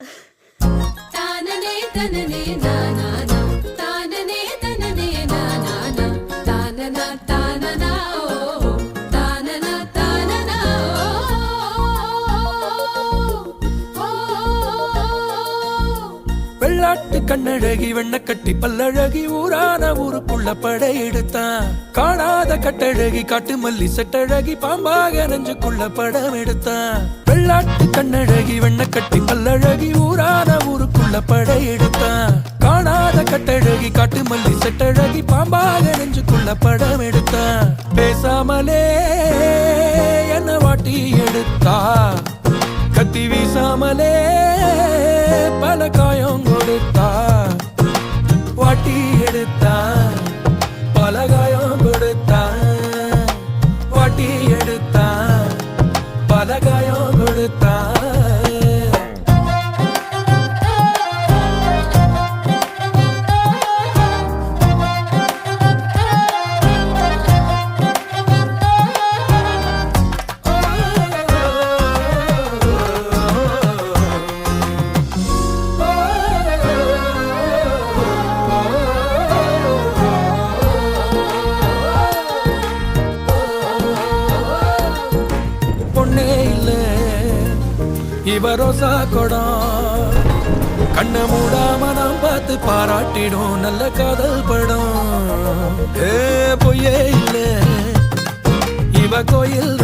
తననే తననే నానా வெள்ளாட்டு கண்ணழகி வெண்ண கட்டி பல்லழகி ஊரான ஊருக்குள்ள படையெடுத்தான் காணாத கட்டழகி காட்டு மல்லி செட்டழகி பாம்பாக நெஞ்சுக்குள்ள படம் எடுத்தான். வெள்ளாட்டு கண்ணழகி வெண்ண கட்டி பல்லழகி ஊரான ஊருக்குள்ள படையெடுத்தான் காணாத கட்டழகி காட்டு மல்லி செட்டழகி பாம்பாக நெஞ்சுக்குள்ள படம் எடுத்தான். பேசாமலே என்ன வாட்டி எடுத்தா? கத்தி வீசாமலே பல காயம் கொடுத்தா வாட்டி எடுத்தா பலகாயம் கொடுத்தா வாட்டி எடுத்தா பலகாயம் கொடுத்தா இவரோசா கொடம் கண்ண மூடாம நாம் பார்த்து பாராட்டிடும் நல்ல காதல் படம். ஏ பொய்யே இல்ல. இவ கோயில்